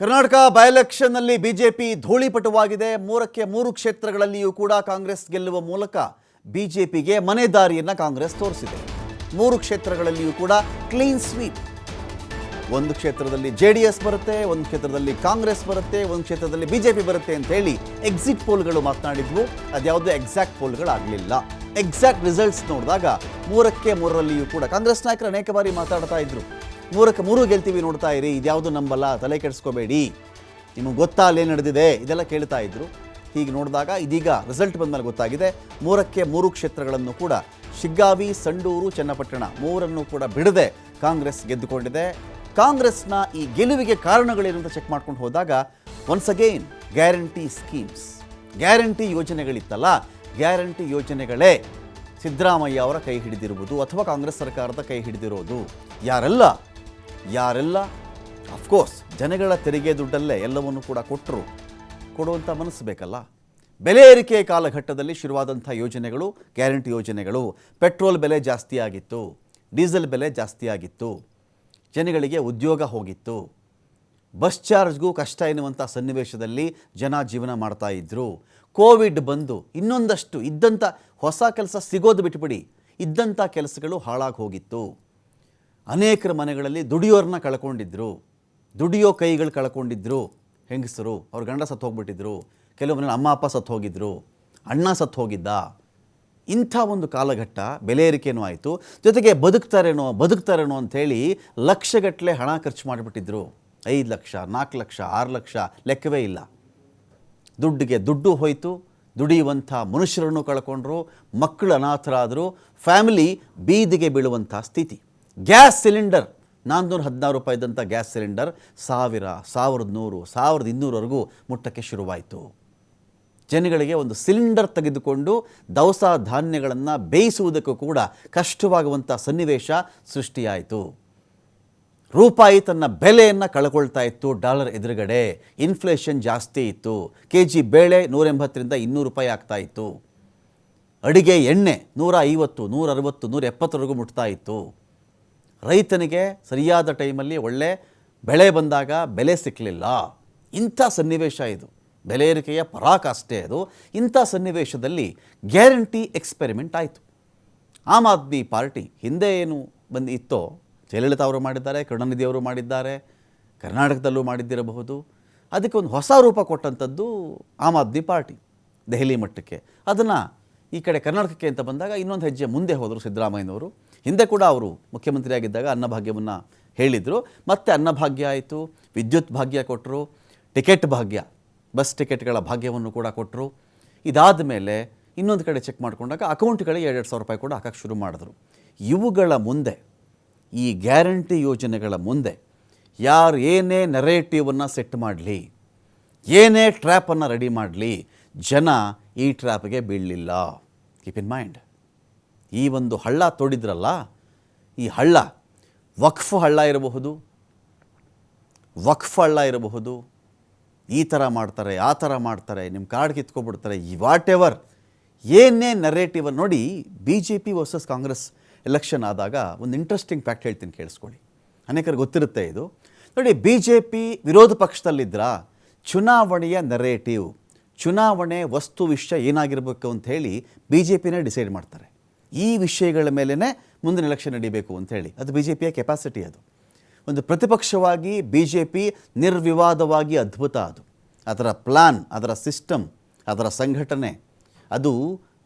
Karnataka by ಎಲೆಕ್ಷನ್ನಲ್ಲಿ BJP ಧೂಳಿಪಟುವಾಗಿದೆ. ಮೂರಕ್ಕೆ ಮೂರು ಕ್ಷೇತ್ರಗಳಲ್ಲಿಯೂ ಕೂಡ ಕಾಂಗ್ರೆಸ್ ಗೆಲ್ಲುವ ಮೂಲಕ ಬಿಜೆಪಿಗೆ ಮನೆ ದಾರಿಯನ್ನು ಕಾಂಗ್ರೆಸ್ ತೋರಿಸಿದೆ. ಮೂರು ಕ್ಷೇತ್ರಗಳಲ್ಲಿಯೂ ಕೂಡ ಕ್ಲೀನ್ ಸ್ವೀಪ್ ಒಂದು ಕ್ಷೇತ್ರದಲ್ಲಿ ಜೆ ಡಿ ಎಸ್ ಬರುತ್ತೆ, ಒಂದು ಕ್ಷೇತ್ರದಲ್ಲಿ ಕಾಂಗ್ರೆಸ್ ಬರುತ್ತೆ, ಒಂದು ಕ್ಷೇತ್ರದಲ್ಲಿ ಬಿಜೆಪಿ ಬರುತ್ತೆ ಅಂತ ಹೇಳಿ ಎಕ್ಸಿಟ್ ಪೋಲ್ಗಳು ಮಾತನಾಡಿದ್ವು. ಅದ್ಯಾವುದೋ ಎಕ್ಸಾಕ್ಟ್ ಪೋಲ್ಗಳಾಗಲಿಲ್ಲ ಎಕ್ಸಾಕ್ಟ್ ರಿಸಲ್ಟ್ಸ್ ನೋಡಿದಾಗ ಮೂರಕ್ಕೆ ಮೂರರಲ್ಲಿಯೂ ಕೂಡ ಕಾಂಗ್ರೆಸ್ ನಾಯಕರು ಅನೇಕ ಬಾರಿ ಮಾತಾಡ್ತಾ ಇದ್ರು. ಮೂರಕ್ಕೆ ಮೂರು ಗೆಲ್ತೀವಿ ನೋಡ್ತಾ ಇರಿ. ಇದ್ಯಾವುದು ನಂಬಲ್ಲ? ತಲೆ ಕೆಡಿಸ್ಕೋಬೇಡಿ. ನಿಮಗೆ ಗೊತ್ತಾ ಅಲ್ಲೇನು ನಡೆದಿದೆ? ಇದೆಲ್ಲ ಕೇಳ್ತಾ ಇದ್ರು. ಹೀಗೆ ನೋಡಿದಾಗ ಇದೀಗ ರಿಸಲ್ಟ್ ಬಂದಮೇಲೆ ಗೊತ್ತಾಗಿದೆ. ಮೂರಕ್ಕೆ ಮೂರು ಕ್ಷೇತ್ರಗಳನ್ನು ಕೂಡ ಶಿಗ್ಗಾವಿ, ಸಂಡೂರು, ಚನ್ನಪಟ್ಟಣ ಮೂರನ್ನು ಕೂಡ ಬಿಡದೆ ಕಾಂಗ್ರೆಸ್ ಗೆದ್ದುಕೊಂಡಿದೆ. ಕಾಂಗ್ರೆಸ್ನ ಈ ಗೆಲುವಿಗೆ ಕಾರಣಗಳೇನು ಅಂತ ಚೆಕ್ ಮಾಡ್ಕೊಂಡು ಹೋದಾಗ once again guarantee schemes guarantee ಯೋಜನೆಗಳಿತ್ತಲ್ಲ? Guarantee ಯೋಜನೆಗಳೇ ಸಿದ್ದರಾಮಯ್ಯ ಅವರ ಕೈ ಹಿಡಿದಿರುವುದು ಅಥವಾ ಕಾಂಗ್ರೆಸ್ ಸರ್ಕಾರದ ಕೈ ಹಿಡಿದಿರೋದು? ಯಾರೆಲ್ಲ ಯಾರೆಲ್ಲ? ಅಫ್ಕೋರ್ಸ್ ಜನಗಳ ತೆರಿಗೆ ದುಡ್ಡಲ್ಲೇ ಎಲ್ಲವನ್ನು ಕೂಡ ಕೊಟ್ಟರು ಕೊಡುವಂಥ ಮನಸ್ಸು ಬೇಕಲ್ಲ? ಬೆಲೆ ಏರಿಕೆ ಕಾಲಘಟ್ಟದಲ್ಲಿ ಶುರುವಾದಂಥ ಯೋಜನೆಗಳು, ಗ್ಯಾರಂಟಿ ಯೋಜನೆಗಳು, ಪೆಟ್ರೋಲ್ ಬೆಲೆ ಜಾಸ್ತಿ ಆಗಿತ್ತು ಡೀಸೆಲ್ ಬೆಲೆ ಜಾಸ್ತಿ ಆಗಿತ್ತು ಜನಗಳಿಗೆ ಉದ್ಯೋಗ ಹೋಗಿತ್ತು. ಬಸ್ ಚಾರ್ಜ್ಗೂ ಕಷ್ಟ ಎನ್ನುವಂಥ ಸನ್ನಿವೇಶದಲ್ಲಿ ಜನ ಜೀವನ ಮಾಡ್ತಾ ಇದ್ದರು ಕೋವಿಡ್ ಬಂದು ಇನ್ನೊಂದಷ್ಟು ಇದ್ದಂಥ ಹೊಸ ಕೆಲಸ ಸಿಗೋದು ಬಿಟ್ಬಿಡಿ. ಇದ್ದಂಥ ಕೆಲಸಗಳು ಹಾಳಾಗಿ ಹೋಗಿತ್ತು. ಅನೇಕರ ಮನೆಗಳಲ್ಲಿ ದುಡಿಯೋರನ್ನ ಕಳ್ಕೊಂಡಿದ್ರು. ದುಡಿಯೋ ಕೈಗಳು ಕಳ್ಕೊಂಡಿದ್ರು. ಹೆಂಗಸರು, ಅವ್ರ ಗಂಡ ಸತ್ತು ಹೋಗ್ಬಿಟ್ಟಿದ್ರು ಕೆಲವು ಮನೇಲಿ ಅಮ್ಮ, ಅಪ್ಪ ಸತ್ತು ಹೋಗಿದ್ರು ಅಣ್ಣ ಸತ್ತು ಹೋಗಿದ್ದ ಇಂಥ ಒಂದು ಕಾಲಘಟ್ಟ ಬೆಲೆ ಏರಿಕೆನೂ ಆಯಿತು. ಜೊತೆಗೆ ಬದುಕ್ತಾರೇನೋ ಬದುಕ್ತಾರೇನೋ ಅಂಥೇಳಿ ಲಕ್ಷಗಟ್ಟಲೆ ಹಣ ಖರ್ಚು ಮಾಡಿಬಿಟ್ಟಿದ್ರು. ಐದು ಲಕ್ಷ ನಾಲ್ಕು ಲಕ್ಷ, ಆರು ಲಕ್ಷ ಲೆಕ್ಕವೇ ಇಲ್ಲ. ದುಡ್ಡಿಗೆ ದುಡ್ಡು ಹೋಯಿತು. ದುಡಿಯುವಂಥ ಮನುಷ್ಯರನ್ನು ಕಳ್ಕೊಂಡ್ರು. ಮಕ್ಕಳು ಅನಾಥರಾದರು. ಫ್ಯಾಮಿಲಿ ಬೀದಿಗೆ ಬೀಳುವಂಥ ಸ್ಥಿತಿ. ಗ್ಯಾಸ್ ಸಿಲಿಂಡರ್, ನಾನ್ನೂರ ಹದಿನಾರು ರೂಪಾಯಿ ಇದ್ದಂಥ ಗ್ಯಾಸ್ ಸಿಲಿಂಡರ್ ಸಾವಿರ, ಸಾವಿರದ ನೂರು, ಸಾವಿರದ ಇನ್ನೂರವರೆಗೂ ಮುಟ್ಟಕ್ಕೆ ಶುರುವಾಯಿತು. ಜನಗಳಿಗೆ ಒಂದು ಸಿಲಿಂಡರ್ ತೆಗೆದುಕೊಂಡು ದವಸ ಧಾನ್ಯಗಳನ್ನು ಬೇಯಿಸುವುದಕ್ಕೂ ಕೂಡ ಕಷ್ಟವಾಗುವಂಥ ಸನ್ನಿವೇಶ ಸೃಷ್ಟಿಯಾಯಿತು. ರೂಪಾಯಿ ತನ್ನ ಬೆಲೆಯನ್ನು ಕಳ್ಕೊಳ್ತಾ ಇತ್ತು ಡಾಲರ್ ಎದುರುಗಡೆ. ಇನ್ಫ್ಲೇಷನ್ ಜಾಸ್ತಿ ಇತ್ತು. ಕೆ ಜಿ ಬೇಳೆ ನೂರೆಂಬತ್ತರಿಂದ ಇನ್ನೂರು ರೂಪಾಯಿ ಆಗ್ತಾ ಇತ್ತು. ಅಡಿಗೆ ಎಣ್ಣೆ ನೂರ ಐವತ್ತು ನೂರ ಅರವತ್ತು ನೂರ ಎಪ್ಪತ್ತರವರೆಗೂ ಮುಟ್ತಾ ಇತ್ತು. ರೈತನಿಗೆ ಸರಿಯಾದ ಟೈಮಲ್ಲಿ ಒಳ್ಳೆ ಬೆಳೆ ಬಂದಾಗ ಬೆಲೆ ಸಿಕ್ಕಲಿಲ್ಲ ಇಂಥ ಸನ್ನಿವೇಶ ಇದು. ಬೆಲೆ ಏರಿಕೆಯ ಪರಾಕಾಷ್ಠೆ ಅದು. ಇಂಥ ಸನ್ನಿವೇಶದಲ್ಲಿ ಗ್ಯಾರಂಟಿ ಎಕ್ಸ್ಪೆರಿಮೆಂಟ್ ಆಯಿತು. ಆಮ್ ಆದ್ಮಿ ಪಾರ್ಟಿ ಹಿಂದೆ ಏನು ಬಂದು ಇತ್ತೋ, ಜಯಲಲಿತಾ ಅವರು ಮಾಡಿದ್ದಾರೆ, ಕರುಣಾನಿಧಿ ಅವರು ಮಾಡಿದ್ದಾರೆ, ಕರ್ನಾಟಕದಲ್ಲೂ ಮಾಡಿದ್ದಿರಬಹುದು. ಅದಕ್ಕೆ ಒಂದು ಹೊಸ ರೂಪ ಕೊಟ್ಟಂಥದ್ದು ಆಮ್ ಆದ್ಮಿ ಪಾರ್ಟಿ ದೆಹಲಿ ಮಟ್ಟಕ್ಕೆ. ಅದನ್ನು ಈ ಕಡೆ ಕರ್ನಾಟಕಕ್ಕೆ ಅಂತ ಬಂದಾಗ ಇನ್ನೊಂದು ಹೆಜ್ಜೆ ಮುಂದೆ ಹೋದರು ಸಿದ್ದರಾಮಯ್ಯನವರು. ಹಿಂದೆ ಕೂಡ ಅವರು ಮುಖ್ಯಮಂತ್ರಿಯಾಗಿದ್ದಾಗ ಅನ್ನಭಾಗ್ಯವನ್ನು ಹೇಳಿದರು. ಮತ್ತೆ ಅನ್ನಭಾಗ್ಯ ಆಯಿತು, ವಿದ್ಯುತ್ ಭಾಗ್ಯ ಕೊಟ್ಟರು ಟಿಕೆಟ್ ಭಾಗ್ಯ, ಬಸ್ ಟಿಕೆಟ್ಗಳ ಭಾಗ್ಯವನ್ನು ಕೂಡ ಕೊಟ್ಟರು ಇದಾದ ಮೇಲೆ ಇನ್ನೊಂದು ಕಡೆ ಚೆಕ್ ಮಾಡಿಕೊಂಡಾಗ ಅಕೌಂಟ್ಗಳಿಗೆ ಎರಡೆರಡು ಸಾವಿರ ರೂಪಾಯಿ ಕೂಡ ಹಾಕೋಕ್ಕೆ ಶುರು ಮಾಡಿದ್ರು. ಇವುಗಳ ಮುಂದೆ, ಈ ಗ್ಯಾರಂಟಿ ಯೋಜನೆಗಳ ಮುಂದೆ ಯಾರು ಏನೇ ನೆರೇಟಿವನ್ನು ಸೆಟ್ ಮಾಡಲಿ, ಏನೇ ಟ್ರ್ಯಾಪನ್ನು ರೆಡಿ ಮಾಡಲಿ, ಜನ ಈ ಟ್ರ್ಯಾಪ್ಗೆ ಬೀಳಲಿಲ್ಲ. ಕೀಪ್ ಇನ್ ಮೈಂಡ್ ಈ ಒಂದು ಹಳ್ಳ ತೋಡಿದ್ರಲ್ಲ, ಈ ಹಳ್ಳ, ವಕ್ಫ್ ಹಳ್ಳ ಇರಬಹುದು, ವಕ್ಫ್ ಹಳ್ಳ ಇರಬಹುದು, ಈ ಥರ ಮಾಡ್ತಾರೆ, ಆ ಥರ ಮಾಡ್ತಾರೆ, ನಿಮ್ಮ ಕಾರ್ಡ್ ಕಿತ್ಕೊಬಿಡ್ತಾರೆ ಈ ವಾಟ್ ಎವರ್ ಏನೇ ನರೇಟಿವ್ ನೋಡಿ B J P versus Congress election ಆದಾಗ ಒಂದು ಇಂಟ್ರೆಸ್ಟಿಂಗ್ ಫ್ಯಾಕ್ಟ್ ಹೇಳ್ತೀನಿ, ಕೇಳಿಸ್ಕೊಳ್ಳಿ. ಅನೇಕರಿಗೆ ಗೊತ್ತಿರುತ್ತೆ ಇದು. ನೋಡಿ ಬಿ ಜೆ ಪಿ ವಿರೋಧ ಪಕ್ಷದಲ್ಲಿದ್ರಾ? ಚುನಾವಣೆಯ ನರೇಟಿವ್ ಚುನಾವಣೆ ವಸ್ತು ವಿಷಯ ಏನಾಗಿರಬೇಕು ಅಂತ ಹೇಳಿ ಬಿ ಜೆ ಪಿನೇ ಡಿಸೈಡ್ ಮಾಡ್ತಾರೆ. ಈ ವಿಷಯಗಳ ಮೇಲೇ ಮುಂದಿನ ಎಲೆಕ್ಷನ್ ನಡೀಬೇಕು ಅಂತ ಹೇಳಿ. ಅದು ಬಿ ಜೆ ಪಿಯ ಕೆಪಾಸಿಟಿ ಅದು. ಒಂದು ಪ್ರತಿಪಕ್ಷವಾಗಿ ಬಿ ಜೆ ಪಿ ನಿರ್ವಿವಾದವಾಗಿ ಅದ್ಭುತ ಅದು. ಅದರ ಪ್ಲಾನ್ ಅದರ ಸಿಸ್ಟಮ್ ಅದರ ಸಂಘಟನೆ, ಅದು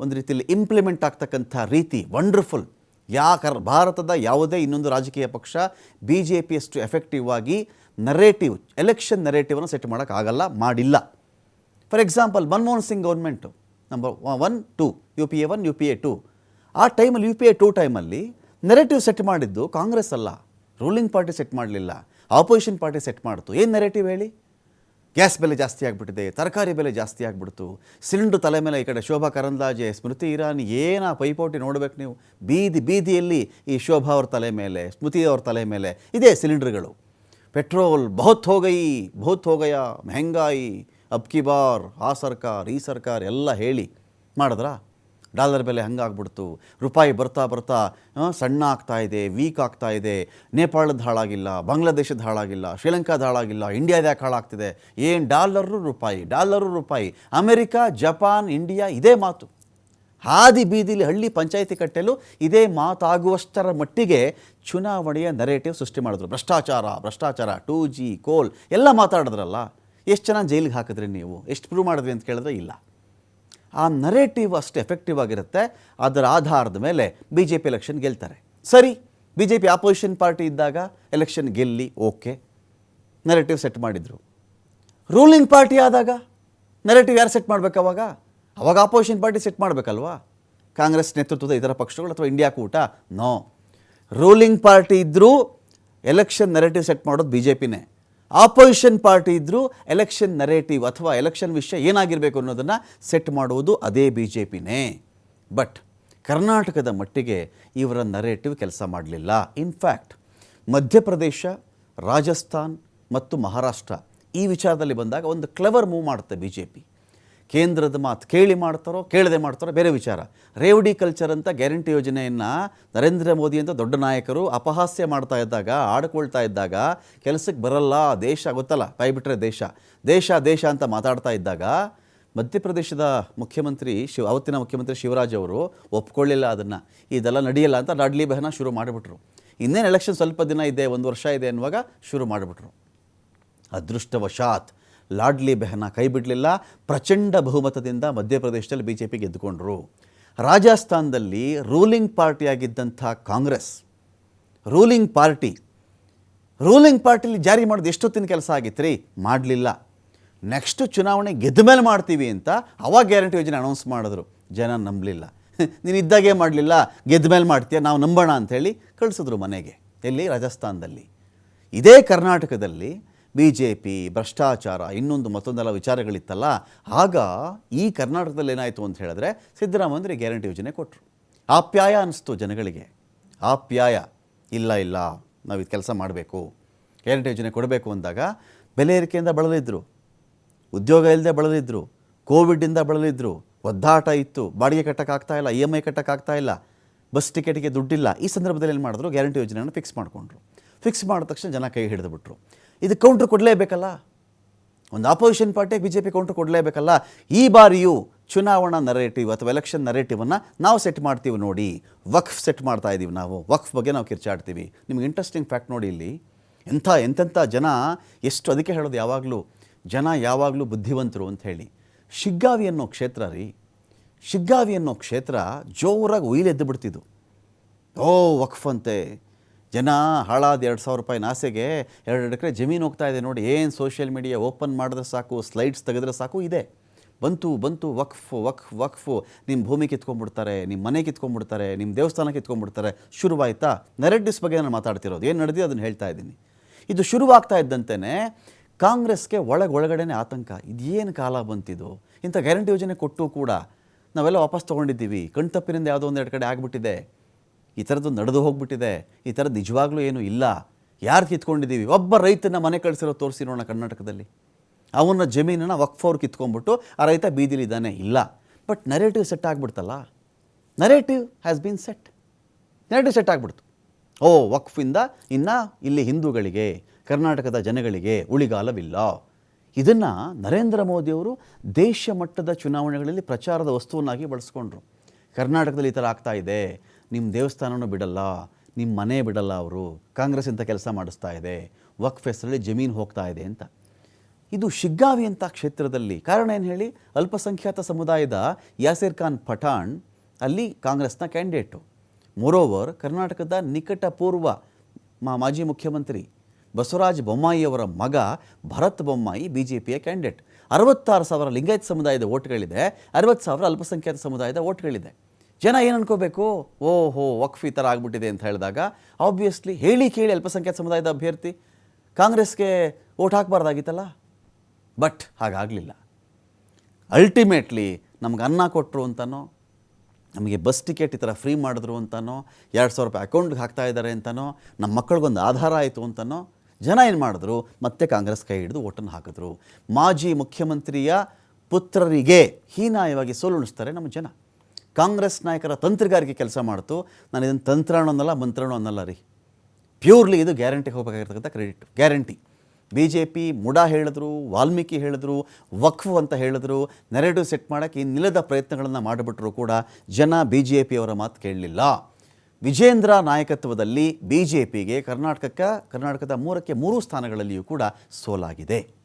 ಒಂದು ರೀತಿಯಲ್ಲಿ ಇಂಪ್ಲಿಮೆಂಟ್ ಆಗ್ತಕ್ಕಂಥ ರೀತಿ ವಂಡರ್ಫುಲ್ ಯಾಕರ್ ಭಾರತದ ಯಾವುದೇ ಇನ್ನೊಂದು ರಾಜಕೀಯ ಪಕ್ಷ ಬಿ ಜೆ ಪಿಯಷ್ಟು ಎಫೆಕ್ಟಿವ್ ಆಗಿ ನರೇಟಿವ್ ಎಲೆಕ್ಷನ್ ನರೇಟಿವನ್ನು ಸೆಟ್ ಮಾಡೋಕ್ಕಾಗಲ್ಲ ಮಾಡಿಲ್ಲ. For example Manmohan Singh government number one two U P A one U P A two ಆ ಟೈಮಲ್ಲಿ ಯು ಪಿ ಐ ಟೂ ಟೈಮಲ್ಲಿ ನೆರೆಟಿವ್ ಸೆಟ್ ಮಾಡಿದ್ದು ಕಾಂಗ್ರೆಸ್ ಅಲ್ಲ. ರೂಲಿಂಗ್ ಪಾರ್ಟಿ ಸೆಟ್ ಮಾಡಲಿಲ್ಲ. ಆಪೋಸಿಷನ್ ಪಾರ್ಟಿ ಸೆಟ್ ಮಾಡ್ತು. ಏನು ನೆರೆಟಿವ್ ಹೇಳಿ? ಗ್ಯಾಸ್ ಬೆಲೆ ಜಾಸ್ತಿ ಆಗಿಬಿಟ್ಟಿದೆ, ತರಕಾರಿ ಬೆಲೆ ಜಾಸ್ತಿ ಆಗಿಬಿಡ್ತು. ಸಿಲಿಂಡ್ರ್ ತಲೆ ಮೇಲೆ ಈ ಕಡೆ ಶೋಭಾ ಕರಂದ್ಲಾಜೆ, ಸ್ಮೃತಿ ಇರಾನಿ, ಏನ ಪೈಪೋಟಿ ನೋಡ್ಬೇಕು ನೀವು? ಬೀದಿ ಬೀದಿಯಲ್ಲಿ ಈ ಶೋಭಾ ಅವ್ರ ತಲೆ ಮೇಲೆ, ಸ್ಮೃತಿ ಅವ್ರ ತಲೆ ಮೇಲೆ ಇದೆ ಸಿಲಿಂಡರ್ಗಳು. ಪೆಟ್ರೋಲ್ ಬಹುತ್ ಹೋಗಯಿ ಬಹುತ್ ಹೋಗಯ ಮೆಹಂಗಾಯಿ, ಅಬ್ಕಿ ಬಾರ್, ಆ ಸರ್ಕಾರ, ಈ ಸರ್ಕಾರ ಎಲ್ಲ ಹೇಳಿ. ಮಾಡಿದ್ರಾ? ಡಾಲರ್ ಬೆಲೆ ಹಂಗಾಗ್ಬಿಡ್ತು. ರೂಪಾಯಿ ಬರ್ತಾ ಬರ್ತಾ ಸಣ್ಣ ಆಗ್ತಾ ಇದೆ, ವೀಕ್ ಆಗ್ತಾ ಇದೆ. ನೇಪಾಳದ ಹಾಳಾಗಿಲ್ಲ, ಬಾಂಗ್ಲಾದೇಶದ ಹಾಳಾಗಿಲ್ಲ, ಶ್ರೀಲಂಕಾದ ಹಾಳಾಗಿಲ್ಲ, ಇಂಡಿಯಾದ ಯಾಕೆ ಹಾಳಾಗ್ತಿದೆ? ಏನು ಡಾಲರು ರೂಪಾಯಿ ಡಾಲರು ರೂಪಾಯಿ. ಅಮೆರಿಕ, ಜಪಾನ್, ಇಂಡಿಯಾ ಇದೇ ಮಾತು. ಹಾದಿ ಬೀದಿಲಿ ಹಳ್ಳಿ ಪಂಚಾಯಿತಿ ಕಟ್ಟಲು ಇದೇ ಮಾತಾಗುವಷ್ಟರ ಮಟ್ಟಿಗೆ ಚುನಾವಣೆಯ ನರೇಟಿವ್ ಸೃಷ್ಟಿ ಮಾಡಿದ್ರು. ಭ್ರಷ್ಟಾಚಾರ ಭ್ರಷ್ಟಾಚಾರ, ಟೂ ಜಿ, ಕೋಲ್, ಎಲ್ಲ ಮಾತಾಡಿದ್ರಲ್ಲ. ಎಷ್ಟು ಜನ ಜೈಲಿಗೆ ಹಾಕಿದ್ರಿ ನೀವು? ಎಷ್ಟು ಪ್ರೂವ್ ಮಾಡಿದ್ರಿ ಅಂತ ಕೇಳಿದ್ರೆ ಇಲ್ಲ. ಆ ನರೇಟಿವ್ ಅಷ್ಟು ಎಫೆಕ್ಟಿವ್ ಆಗಿರುತ್ತೆ. ಅದರ ಆಧಾರದ ಮೇಲೆ ಬಿ ಜೆ ಪಿ ಎಲೆಕ್ಷನ್ ಗೆಲ್ತಾರೆ. ಸರಿ B J P opposition party ಇದ್ದಾಗ ಎಲೆಕ್ಷನ್ ಗೆಲ್ಲಿ ಓಕೆ ನರೇಟಿವ್ ಸೆಟ್ ಮಾಡಿದರು. ರೂಲಿಂಗ್ ಪಾರ್ಟಿ ಆದಾಗ ನರೇಟಿವ್ ಯಾರು ಸೆಟ್ ಮಾಡಬೇಕು ಅವಾಗ? ಅವಾಗ ಆಪೋಸಿಷನ್ ಪಾರ್ಟಿ ಸೆಟ್ ಮಾಡಬೇಕಲ್ವಾ? ಕಾಂಗ್ರೆಸ್ ನೇತೃತ್ವದ ಇತರ ಪಕ್ಷಗಳು ಅಥವಾ ಇಂಡಿಯಾ ಕೂಟ? ನೋ ರೂಲಿಂಗ್ ಪಾರ್ಟಿ ಇದ್ದರೂ ಎಲೆಕ್ಷನ್ ನರೇಟಿವ್ ಸೆಟ್ ಮಾಡೋದು ಬಿ ಜೆ ಪಿನೇ ಆಪೋಸಿಷನ್ ಪಾರ್ಟಿ ಇದ್ದರೂ ಎಲೆಕ್ಷನ್ ನರೇಟಿವ್ ಅಥವಾ ಎಲೆಕ್ಷನ್ ವಿಷಯ ಏನಾಗಿರಬೇಕು ಅನ್ನೋದನ್ನು ಸೆಟ್ ಮಾಡುವುದು ಅದೇ ಬಿ ಜೆ ಪಿನೇ ಬಟ್ ಕರ್ನಾಟಕದ ಮಟ್ಟಿಗೆ ಇವರ ನರೇಟಿವ್ ಕೆಲಸ ಮಾಡಲಿಲ್ಲ. ಇನ್ಫ್ಯಾಕ್ಟ್ ಮಧ್ಯಪ್ರದೇಶ, ರಾಜಸ್ಥಾನ್ ಮತ್ತು ಮಹಾರಾಷ್ಟ್ರ ಈ ವಿಚಾರದಲ್ಲಿ ಬಂದಾಗ ಒಂದು ಕ್ಲವರ್ ಮೂವ್ ಮಾಡುತ್ತೆ ಬಿ ಜೆ ಪಿ ಕೇಂದ್ರದ ಮಾತು ಕೇಳಿ ಮಾಡ್ತಾರೋ, ಕೇಳದೆ ಮಾಡ್ತಾರೋ, ಬೇರೆ ವಿಚಾರ. ರೇವಡಿ ಕಲ್ಚರ್ ಅಂತ ಗ್ಯಾರಂಟಿ ಯೋಜನೆಯನ್ನು ನರೇಂದ್ರ ಮೋದಿ ಅಂತ ದೊಡ್ಡ ನಾಯಕರು ಅಪಹಾಸ್ಯ ಮಾಡ್ತಾ ಇದ್ದಾಗ, ಆಡ್ಕೊಳ್ತಾ ಇದ್ದಾಗ ಕೆಲಸಕ್ಕೆ ಬರಲ್ಲ, ದೇಶ ಗೊತ್ತಲ್ಲ ಕೈಬಿಟ್ರೆ ದೇಶ. ದೇಶ ದೇಶ ಅಂತ ಮಾತಾಡ್ತಾ ಇದ್ದಾಗ, ಮಧ್ಯಪ್ರದೇಶದ ಮುಖ್ಯಮಂತ್ರಿ ಶಿವ, ಅವತ್ತಿನ ಮುಖ್ಯಮಂತ್ರಿ ಶಿವರಾಜ್ ಅವರು ಒಪ್ಕೊಳ್ಳಿಲ್ಲ ಅದನ್ನು. ಇದೆಲ್ಲ ನಡೆಯಲ್ಲ ಅಂತ ಲಾಡ್ಲಿ ಬೆಹನ ಶುರು ಮಾಡಿಬಿಟ್ರು. ಇನ್ನೇನು ಎಲೆಕ್ಷನ್ ಸ್ವಲ್ಪ ದಿನ ಇದೆ, ಒಂದು ವರ್ಷ ಇದೆ ಅನ್ನುವಾಗ ಶುರು ಮಾಡಿಬಿಟ್ರು. ಅದೃಷ್ಟವಶಾತ್ ಲಾಡ್ಲಿ ಬೆಹನ ಕೈ ಬಿಡಲಿಲ್ಲ. ಪ್ರಚಂಡ ಬಹುಮತದಿಂದ ಮಧ್ಯಪ್ರದೇಶದಲ್ಲಿ ಬಿ ಜೆ ಪಿ ಗೆದ್ದುಕೊಂಡ್ರು. ರಾಜಸ್ಥಾನದಲ್ಲಿ ರೂಲಿಂಗ್ ಪಾರ್ಟಿಯಾಗಿದ್ದಂಥ ಕಾಂಗ್ರೆಸ್, ರೂಲಿಂಗ್ ಪಾರ್ಟಿ, ರೂಲಿಂಗ್ ಪಾರ್ಟಿಲಿ ಜಾರಿ ಮಾಡೋದು ಎಷ್ಟೊತ್ತಿನ ಕೆಲಸ ಆಗಿತ್ತು ರೀ ಮಾಡಲಿಲ್ಲ. ನೆಕ್ಸ್ಟ್ ಚುನಾವಣೆ ಗೆದ್ದ ಮೇಲೆ ಮಾಡ್ತೀವಿ ಅಂತ ಅವಾಗ ಗ್ಯಾರಂಟಿ ಯೋಜನೆ ಅನೌನ್ಸ್ ಮಾಡಿದ್ರು. ಜನ ನಂಬಲಿಲ್ಲ. ನೀನು ಇದ್ದಾಗೆ ಮಾಡಲಿಲ್ಲ, ಗೆದ್ದ ಮೇಲೆ ಮಾಡ್ತೀಯ, ನಾವು ನಂಬೋಣ ಅಂಥೇಳಿ ಕಳಿಸಿದ್ರು ಮನೆಗೆ, ಎಲ್ಲಿ? ರಾಜಸ್ಥಾನದಲ್ಲಿ. ಇದೇ ಕರ್ನಾಟಕದಲ್ಲಿ ಬಿ ಜೆ ಪಿ ಭ್ರಷ್ಟಾಚಾರ, ಇನ್ನೊಂದು ಮತ್ತೊಂದೆಲ್ಲ ವಿಚಾರಗಳಿತ್ತಲ್ಲ, ಆಗ ಈ ಕರ್ನಾಟಕದಲ್ಲಿ ಏನಾಯಿತು ಅಂತ ಹೇಳಿದ್ರೆ ಸಿದ್ದರಾಮಯ್ಯ ಗ್ಯಾರಂಟಿ ಯೋಜನೆ ಕೊಟ್ಟರು ಆಪ್ಯಾಯ ಅನ್ನಿಸ್ತು ಜನಗಳಿಗೆ. ಆಪ್ಯಾಯ, ಇಲ್ಲ ಇಲ್ಲ ನಾವು ಇದು ಕೆಲಸ ಮಾಡಬೇಕು, ಗ್ಯಾರಂಟಿ ಯೋಜನೆ ಕೊಡಬೇಕು ಅಂದಾಗ ಬೆಲೆ ಏರಿಕೆಯಿಂದ ಬಳಲಿದ್ರು, ಉದ್ಯೋಗ ಇಲ್ಲದೆ ಬಳಲಿದ್ರು ಕೋವಿಡಿಂದ ಬಳಲಿದ್ರು, ಒದ್ದಾಟ ಇತ್ತು, ಬಾಡಿಗೆ ಕಟ್ಟೋಕ್ಕಾಗ್ತಾ ಇಲ್ಲ, ಇ ಎಂ ಐ ಕಟ್ಟೋಕ್ಕಾಗ್ತಾ ಇಲ್ಲ, ಬಸ್ ಟಿಕೆಟಿಗೆ ದುಡ್ಡಿಲ್ಲ, ಈ ಸಂದರ್ಭದಲ್ಲಿ ಏನು ಮಾಡಿದ್ರು ಗ್ಯಾರಂಟಿ ಯೋಜನೆಯನ್ನು ಫಿಕ್ಸ್ ಮಾಡಿಕೊಂಡ್ರು. ಫಿಕ್ಸ್ ಮಾಡಿದ ತಕ್ಷಣ ಜನ ಕೈ ಹಿಡಿದುಬಿಟ್ರು ಇದು ಕೌಂಟ್ರ್ ಕೊಡಲೇಬೇಕಲ್ಲ? ಒಂದು ಆಪೋಸಿಷನ್ ಪಾರ್ಟಿಗೆ ಬಿ ಜೆ ಪಿ ಕೌಂಟ್ರ್ ಕೊಡಲೇಬೇಕಲ್ಲ? ಈ ಬಾರಿಯೂ ಚುನಾವಣಾ ನರೇಟಿವ್ ಅಥವಾ ಎಲೆಕ್ಷನ್ ನರೇಟಿವನ್ನು ನಾವು ಸೆಟ್ ಮಾಡ್ತೀವಿ ನೋಡಿ. ವಕ್ಫ್ ಸೆಟ್ ಮಾಡ್ತಾ ಇದ್ದೀವಿ ನಾವು. ವಕ್ಫ್ ಬಗ್ಗೆ ನಾವು ಕಿರ್ಚಾಡ್ತೀವಿ. ನಿಮ್ಗೆ ಇಂಟ್ರೆಸ್ಟಿಂಗ್ ಫ್ಯಾಕ್ಟ್ ನೋಡಿ ಇಲ್ಲಿ. ಎಂಥ, ಎಂತೆಂಥ ಜನ, ಎಷ್ಟು ಅದಕ್ಕೆ ಹೇಳೋದು ಯಾವಾಗಲೂ? ಜನ ಯಾವಾಗಲೂ ಬುದ್ಧಿವಂತರು ಅಂತ ಹೇಳಿ. ಶಿಗ್ಗಾವಿ ಅನ್ನೋ ಕ್ಷೇತ್ರ ರೀ. ಶಿಗ್ಗಾವಿ ಅನ್ನೋ ಕ್ಷೇತ್ರ ಜೋರಾಗಿ ಉಯಿಲೆದ್ದು ಬಿಡ್ತಿದ್ದು. ಓ, ವಕ್ಫ್ ಅಂತೆ. ಜನ ಹಾಳಾದ ಎರಡು ಸಾವಿರ ರೂಪಾಯಿ ನಾಸೆಗೆ ಎರಡು ಎಕರೆ ಜಮೀನು ಹೋಗ್ತಾ ಇದೆ ನೋಡಿ, ಏನು ಸೋಷಿಯಲ್ ಮೀಡಿಯಾ ಓಪನ್ ಮಾಡಿದ್ರೆ ಸಾಕು ಸ್ಲೈಡ್ಸ್ ತೆಗೆದ್ರೆ ಸಾಕು, ಇದೆ. ಬಂತು ಬಂತು, ವಕ್ಫ್ ವಕ್ಫ್, ವಕ್ಫು. ನಿಮ್ಮ ಭೂಮಿ ಕಿತ್ಕೊಂಡ್ಬಿಡ್ತಾರೆ ನಿಮ್ಮ ಮನೆ ಕಿತ್ಕೊಂಡ್ಬಿಡ್ತಾರೆ ನಿಮ್ಮ ದೇವಸ್ಥಾನ ಕಿತ್ಕೊಂಡ್ಬಿಡ್ತಾರೆ. ಶುರುವಾಯ್ತಾ? ನೆರೆಟಿವ್ಸ್ ಬಗ್ಗೆ ನಾನು ಮಾತಾಡ್ತಿರೋದು. ಏನು ನಡೆದಿದೆ ಅದನ್ನು ಹೇಳ್ತಾ ಇದ್ದೀನಿ. ಇದು ಶುರುವಾಗ್ತಾ ಇದ್ದಂತೆಯೇ ಕಾಂಗ್ರೆಸ್ಗೆ ಒಳಗೆ ಒಳಗಡೆನೇ ಆತಂಕ. ಇದೇನು ಕಾಲ ಬಂತಿದು? ಇಂಥ ಗ್ಯಾರಂಟಿ ಯೋಜನೆ ಕೊಟ್ಟು ಕೂಡ ನಾವೆಲ್ಲ ವಾಪಸ್ ತೊಗೊಂಡಿದ್ದೀವಿ. ಕಣ್ತಪ್ಪಿನಿಂದ ಯಾವುದೋ ಒಂದೆರಡು ಕಡೆ ಆಗಿಬಿಟ್ಟಿದೆ. ಈ ಥರದ್ದು ನಡೆದು ಹೋಗ್ಬಿಟ್ಟಿದೆ, ಈ ಥರದ್ದು ನಿಜವಾಗ್ಲೂ ಏನೂ ಇಲ್ಲ. ಯಾರು ಕಿತ್ಕೊಂಡಿದ್ದೀವಿ? ಒಬ್ಬ ರೈತನ ಮನೆ ಕಳಿಸಿರೋ ತೋರಿಸಿ ನೋಡೋಣ ಕರ್ನಾಟಕದಲ್ಲಿ. ಅವನ ಜಮೀನನ್ನು ವಕ್ಫ್ ಕಿತ್ಕೊಂಡ್ಬಿಟ್ಟು ಆ ರೈತ ಬೀದಿಲಿದ್ದಾನೆ ಇಲ್ಲ. But narrative set ಆಗಿಬಿಡ್ತಲ್ಲ. Narrative has been set narrative set ಆಗಿಬಿಡ್ತು. ಓ, ವಕ್ಫಿಂದ ಇನ್ನು ಇಲ್ಲಿ ಹಿಂದೂಗಳಿಗೆ, ಕರ್ನಾಟಕದ ಜನಗಳಿಗೆ ಉಳಿಗಾಲವಿಲ್ಲ. ಇದನ್ನು ನರೇಂದ್ರ ಮೋದಿಯವರು ದೇಶ ಮಟ್ಟದ ಚುನಾವಣೆಗಳಲ್ಲಿ ಪ್ರಚಾರದ ವಸ್ತುವನ್ನಾಗಿ ಬಳಸ್ಕೊಂಡ್ರು. ಕರ್ನಾಟಕದಲ್ಲಿ ಈ ಥರ ಆಗ್ತಾ ಇದೆ. ನಿಮ್ಮ ದೇವಸ್ಥಾನನೂ ಬಿಡಲ್ಲ ನಿಮ್ಮ ಮನೆ ಬಿಡಲ್ಲ ಅವರು, ಕಾಂಗ್ರೆಸ್ ಇಂಥ ಕೆಲಸ ಮಾಡಿಸ್ತಾ ಇದೆ, ವಕ್ಫ್ ಹೆಸರಲ್ಲಿ ಜಮೀನು ಹೋಗ್ತಾ ಇದೆ ಅಂತ. ಇದು ಶಿಗ್ಗಾವಿ ಅಂತ ಕ್ಷೇತ್ರದಲ್ಲಿ, ಕಾರಣ ಏನು ಹೇಳಿ, ಅಲ್ಪಸಂಖ್ಯಾತ ಸಮುದಾಯದ ಯಾಸಿರ್ ಖಾನ್ ಪಠಾಣ್ ಅಲ್ಲಿ ಕಾಂಗ್ರೆಸ್ನ ಕ್ಯಾಂಡಿಡೇಟು. ಮೊರೋವರ್ ಕರ್ನಾಟಕದ ನಿಕಟ ಪೂರ್ವ ಮಾಜಿ ಮುಖ್ಯಮಂತ್ರಿ ಬಸವರಾಜ ಬೊಮ್ಮಾಯಿಯವರ ಮಗ ಭರತ್ ಬೊಮ್ಮಾಯಿ ಬಿ ಜೆ ಪಿಯ ಕ್ಯಾಂಡಿಡೇಟ್. ಅರವತ್ತಾರು ಸಾವಿರ ಲಿಂಗಾಯತ್ ಸಮುದಾಯದ ಓಟ್ಗಳಿದೆ ಅರವತ್ತು ಸಾವಿರ ಅಲ್ಪಸಂಖ್ಯಾತ ಸಮುದಾಯದ ಓಟ್ಗಳಿದೆ ಜನ ಏನು ಅನ್ಕೋಬೇಕು? ಓಹೋ, ವಕ್ಫ್ ಈ ಥರ ಆಗ್ಬಿಟ್ಟಿದೆ ಅಂತ ಹೇಳಿದಾಗ ಆಬ್ವಿಯಸ್ಲಿ ಹೇಳಿ ಕೇಳಿ ಅಲ್ಪಸಂಖ್ಯಾತ ಸಮುದಾಯದ ಅಭ್ಯರ್ಥಿ, ಕಾಂಗ್ರೆಸ್ಗೆ ಓಟ್ ಹಾಕಬಾರ್ದಾಗಿತ್ತಲ್ಲ? ಬಟ್ ಹಾಗಾಗಲಿಲ್ಲ. ಅಲ್ಟಿಮೇಟ್ಲಿ ನಮ್ಗೆ ಅನ್ನ ಕೊಟ್ಟರು ಅಂತನೋ, ನಮಗೆ ಬಸ್ ಟಿಕೆಟ್ ಈ ಥರ ಫ್ರೀ ಮಾಡಿದ್ರು ಅಂತನೋ, ಎರಡು ಸಾವಿರ ರೂಪಾಯಿ ಅಕೌಂಟ್ಗೆ ಹಾಕ್ತಾ ಇದ್ದಾರೆ ಅಂತನೋ ನಮ್ಮ ಮಕ್ಕಳಿಗೊಂದು ಆಧಾರ ಆಯಿತು ಅಂತನೋ, ಜನ ಏನು ಮಾಡಿದ್ರು? ಮತ್ತೆ ಕಾಂಗ್ರೆಸ್ ಕೈ ಹಿಡಿದು ಓಟನ್ನು ಹಾಕಿದ್ರು. ಮಾಜಿ ಮುಖ್ಯಮಂತ್ರಿಯ ಪುತ್ರರಿಗೆ ಹೀನಾಯವಾಗಿ ಸೋಲುಣಿಸ್ತಾರೆ ನಮ್ಮ ಜನ. ಕಾಂಗ್ರೆಸ್ ನಾಯಕರ ತಂತ್ರಗಾರಿಕೆ ಕೆಲಸ ಮಾಡ್ತು. ನಾನು ಇದನ್ನು ತಂತ್ರಾಣ ಅನ್ನಲ್ಲ, ಮಂತ್ರಣ ಅನ್ನಲ್ಲ ರೀ. ಪ್ಯೂರ್ಲಿ ಇದು ಗ್ಯಾರಂಟಿಗೆ ಹೋಗಬೇಕಾಗಿರ್ತಕ್ಕಂಥ credit, guarantee. B J P MUDA ಹೇಳಿದ್ರು, ವಾಲ್ಮೀಕಿ ಹೇಳಿದ್ರು, ವಕ್ಫ್ ಅಂತ ಹೇಳಿದ್ರು ನೆರೆಟಿವ್ ಸೆಟ್ ಮಾಡೋಕ್ಕೆ ಇನ್ನಿಲ್ಲದ ಪ್ರಯತ್ನಗಳನ್ನು ಮಾಡಿಬಿಟ್ರು ಕೂಡ ಜನ ಬಿ ಜೆ ಪಿಯವರ ಮಾತು ಕೇಳಲಿಲ್ಲ. ವಿಜೇಂದ್ರ ನಾಯಕತ್ವದಲ್ಲಿ ಬಿ ಜೆ ಪಿಗೆ ಕರ್ನಾಟಕಕ್ಕೆ, ಕರ್ನಾಟಕದ ಮೂರಕ್ಕೆ ಮೂರು ಸ್ಥಾನಗಳಲ್ಲಿಯೂ ಕೂಡ ಸೋಲಾಗಿದೆ.